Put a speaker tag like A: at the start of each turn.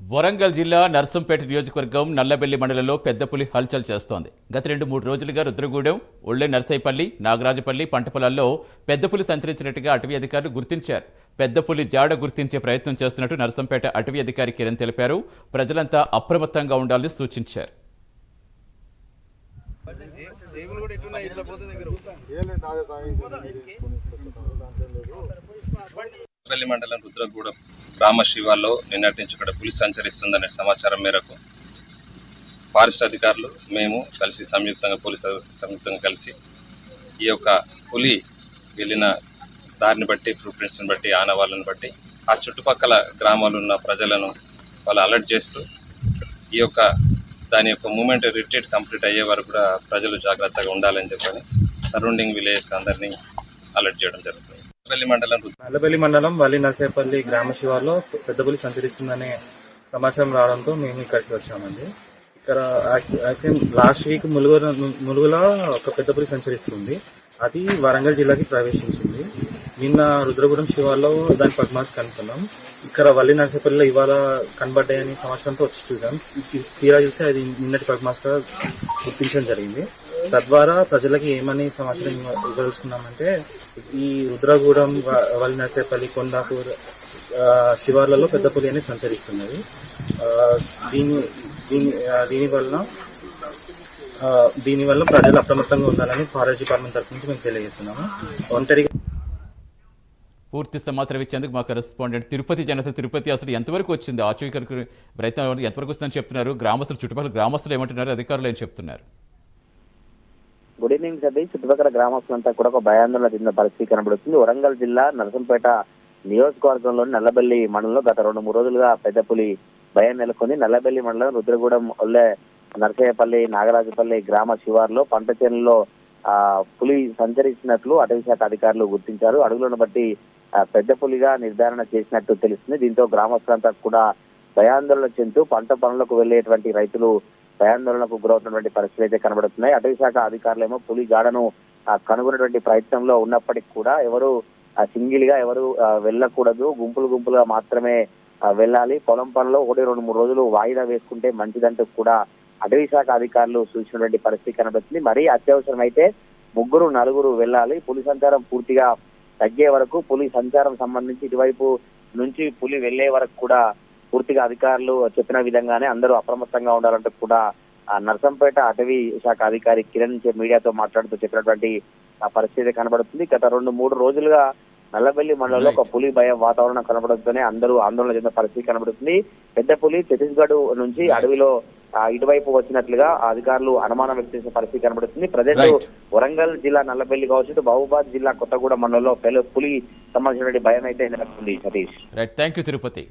A: వరంగల్ జిల్లా నర్సంపేట నియోజకవర్గం నల్లబెల్లి మండలంలో పెద్దపులి హల్చల్ చేస్తోంది. గత రెండు మూడు రోజులుగా రుద్రగూడెం ఒళ్ళే నర్సైపల్లి నాగరాజపల్లి పంట పొలాల్లో పెద్దపులి సంచరించినట్టుగా అటవీ అధికారులు గుర్తించారు. పెద్దపులి జాడ గుర్తించే ప్రయత్నం చేస్తున్నట్టు నర్సంపేట అటవీ అధికారి కిరణ్ తెలిపారు. ప్రజలంతా అప్రమత్తంగా ఉండాలని సూచించారు.
B: మండలం రుద్రగూడెం గ్రామ శివాల్లో నిన్నటి నుంచి ఇక్కడ పులి సంచరిస్తుందనే సమాచారం మేరకు ఫారెస్ట్ అధికారులు మేము కలిసి సంయుక్తంగా పోలీసు సంయుక్తంగా కలిసి ఈ యొక్క పులి వెళ్ళిన దారిని బట్టి ఫుట్ ప్రింట్స్ని బట్టి ఆనవాళ్ళని బట్టి ఆ చుట్టుపక్కల గ్రామాలు ఉన్న ప్రజలను వాళ్ళు అలర్ట్ చేస్తూ ఈ యొక్క దాని యొక్క మూమెంట్ రిట్రీట్ కంప్లీట్ అయ్యే వరకు కూడా ప్రజలు జాగ్రత్తగా ఉండాలని చెప్పని సరౌండింగ్ విలేజెస్ అందరినీ అలర్ట్ చేయడం జరుగుతుంది.
C: నల్లబెల్లి మండలం వల్లి నర్సేపల్లి గ్రామ శివార్లో పెద్దపులి సంచరిస్తుందనే సమాచారం రావడంతో మేము ఇక్కడికి వచ్చామండి. ఇక్కడ అయితే లాస్ట్ వీక్ ములుగు ములుగులో ఒక పెద్దపులి సంచరిస్తుంది. అది వరంగల్ జిల్లాకి ప్రవేశించింది. నిన్న రుద్రగూడెం శివార్లో దాని పద్మాస్ కనుక్కున్నాం. ఇక్కడ వల్లి నర్సేపల్లిలో ఇవాళ కనబడ్డాయని సమాచారంతో వచ్చి చూసాం. తీరా చూస్తే అది నిన్నటి పద్మాస్గా గుర్తించడం జరిగింది. తద్వారా ప్రజలకి ఏమని సమాచారం ఇవ్వదలుచుకున్నామంటే ఈ రుద్రగూడెం వ- కొండాపూర్ శివార్లలో పెద్ద పులి అనేది సంచరిస్తున్నది. దీని దీని దీనివల్ల దీనివల్ల ప్రజలు అప్రమత్తంగా ఉండాలని ఫారెస్ట్ డిపార్ట్మెంట్ తరఫు నుంచి మేము తెలియజేస్తున్నాము. ఒంటరిగా
A: పూర్తి సమాచారం ఇచ్చేందుకు మా కరెస్పాండెంట్ తిరుపతి జనత తిరుపతి అసలు ఎంతవరకు వచ్చింది? ఆచూకీ ప్రయత్నం ఎంతవరకు వస్తుందని చెప్తున్నారు? గ్రామస్తులు చుట్టుపక్కల గ్రామస్తులు ఏమంటున్నారు? అధికారులు ఏం చెప్తున్నారు?
D: గుడ్ ఈవినింగ్ సతీష్ చుట్టుపక్కల గ్రామస్తులంతా కూడా ఒక భయాందోళన చెందిన పరిస్థితి కనబడుతుంది. వరంగల్ జిల్లా నరసంపేట నియోజకవర్గంలోని నల్లబెల్లి మండలంలో గత రెండు మూడు రోజులుగా పెద్దపులి భయం నెలకొని నల్లబెల్లి మండలం రుద్రగూడెం ఒల్లె నరసయ్యపల్లి నాగరాజపల్లి గ్రామ శివార్లో పంట చేనులో ఆ పులి సంచరించినట్లు అటవీ శాఖ అధికారులు గుర్తించారు. అడుగులను బట్టి పెద్ద పులిగా నిర్ధారణ చేసినట్టు తెలుస్తుంది. దీంతో గ్రామస్తులంతా కూడా భయాందోళన చెందుతూ పంట పనులకు వెళ్ళేటువంటి రైతులు భయాందోళనకు గురవుతున్నటువంటి పరిస్థితులు అయితే కనబడుతున్నాయి. అటవీ శాఖ అధికారులేమో పులి జాడను ఆ, కనుగొనేటువంటి ప్రయత్నంలో ఉన్నప్పటికీ కూడా ఎవరు సింగిల్గా ఎవరు వెళ్ళకూడదు. గుంపులు గుంపులుగా మాత్రమే వెళ్ళాలి. పొలం పనులు ఒకటి రెండు మూడు రోజులు వాయిదా వేసుకుంటే మంచిదంటూ కూడా అటవీ శాఖ అధికారులు సూచించినటువంటి పరిస్థితి కనబడుతుంది. మరీ అత్యవసరం అయితే ముగ్గురు నలుగురు వెళ్ళాలి. పులి సంచారం పూర్తిగా తగ్గే వరకు పులి సంచారం సంబంధించి ఇటువైపు నుంచి పులి వెళ్ళే వరకు కూడా పూర్తిగా అధికారులు చెప్పిన విధంగానే అందరూ అప్రమత్తంగా ఉండాలంటూ కూడా నర్సంపేట అటవీ శాఖ అధికారి కిరణ్ మీడియాతో మాట్లాడుతూ చెప్పినటువంటి పరిస్థితి కనబడుతుంది. గత రెండు మూడు రోజులుగా నల్లబెల్లి మండలంలో ఒక పులి భయం వాతావరణం కనబడుతూనే అందరూ ఆందోళన చెందిన పరిస్థితి కనబడుతుంది. పెద్ద పులి ఛత్తీస్గఢ్ నుంచి అడవిలో ఇటువైపు వచ్చినట్లుగా అధికారులు అనుమానం వ్యక్తం చేసిన పరిస్థితి కనబడుతుంది. ప్రజెంట్. వరంగల్ జిల్లా నల్లబెల్లి కావచ్చు మహబూబాద్ జిల్లా కొత్తగూడెం మండలంలో పెలు పులి సంబంధించినటువంటి భయం అయితే నెలకొంది Satish.
A: Right thank you Tirupati